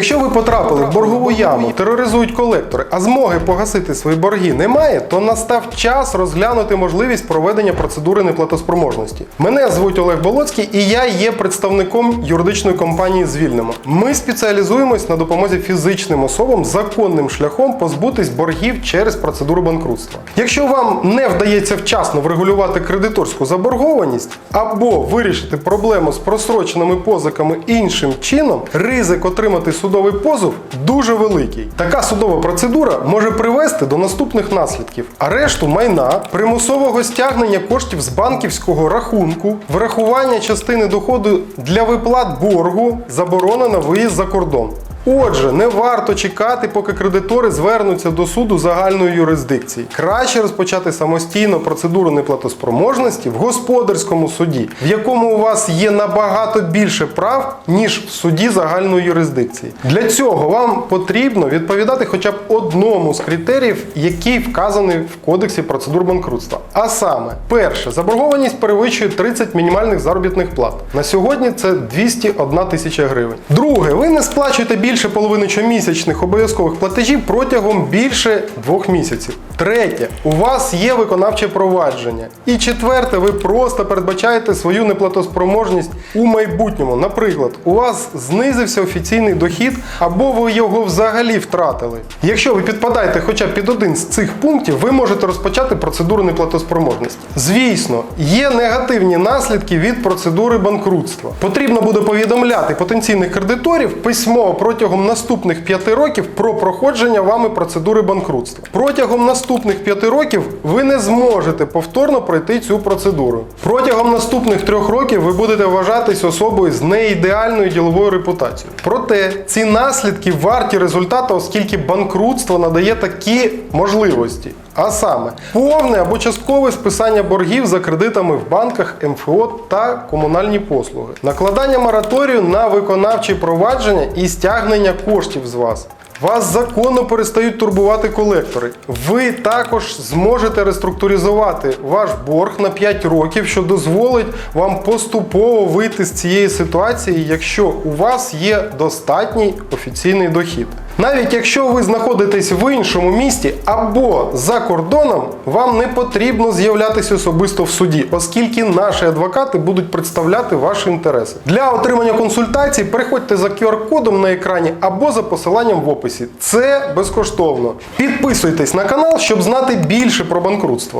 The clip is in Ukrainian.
Якщо ви потрапили в боргову яму, тероризують колектори, а змоги погасити свої борги немає, то настав час розглянути можливість проведення процедури неплатоспроможності. Мене звуть Олег Болоцький і я є представником юридичної компанії Звільнимо. Ми спеціалізуємось на допомозі фізичним особам законним шляхом позбутись боргів через процедуру банкрутства. Якщо вам не вдається вчасно врегулювати кредиторську заборгованість або вирішити проблему з просроченими позиками іншим чином, ризик отримати судовий позов дуже великий. Така судова процедура може привести до наступних наслідків: арешту майна, примусового стягнення коштів з банківського рахунку, врахування частини доходу для виплат боргу, заборона на виїзд за кордон. Отже, не варто чекати, поки кредитори звернуться до суду загальної юрисдикції. Краще розпочати самостійно процедуру неплатоспроможності в господарському суді, в якому у вас є набагато більше прав, ніж в суді загальної юрисдикції. Для цього вам потрібно відповідати хоча б одному з критеріїв, який вказаний в кодексі процедур банкрутства. А саме, перше, заборгованість перевищує 30 мінімальних заробітних плат. На сьогодні це 201 тисяча гривень. Друге, ви не сплачуєте більше половини щомісячних обов'язкових платежів протягом більше двох місяців. Третє, у вас є виконавче провадження. І четверте, ви просто передбачаєте свою неплатоспроможність у майбутньому. Наприклад, у вас знизився офіційний дохід або ви його взагалі втратили. Якщо ви підпадаєте хоча б під один з цих пунктів, ви можете розпочати процедуру неплатоспроможності. Звісно, є негативні наслідки від процедури банкрутства. Потрібно буде повідомляти потенційних кредиторів письмово протягом наступних 5 років про проходження вами процедури банкрутства. Протягом наступних 5 років ви не зможете повторно пройти цю процедуру. Протягом наступних трьох років ви будете вважатись особою з неідеальною діловою репутацією. Проте ці наслідки варті результату, оскільки банкрутство надає такі можливості. А саме повне або часткове списання боргів за кредитами в банках, МФО та комунальні послуги, накладання мораторію на виконавчі провадження і стягнення коштів з вас. Вас законно перестають турбувати колектори. Ви також зможете реструктуризувати ваш борг на 5 років, що дозволить вам поступово вийти з цієї ситуації, якщо у вас є достатній офіційний дохід. Навіть якщо ви знаходитесь в іншому місті або за кордоном, вам не потрібно з'являтися особисто в суді, оскільки наші адвокати будуть представляти ваші інтереси. Для отримання консультацій переходьте за QR-кодом на екрані або за посиланням в описі. Це безкоштовно. Підписуйтесь на канал, щоб знати більше про банкрутство.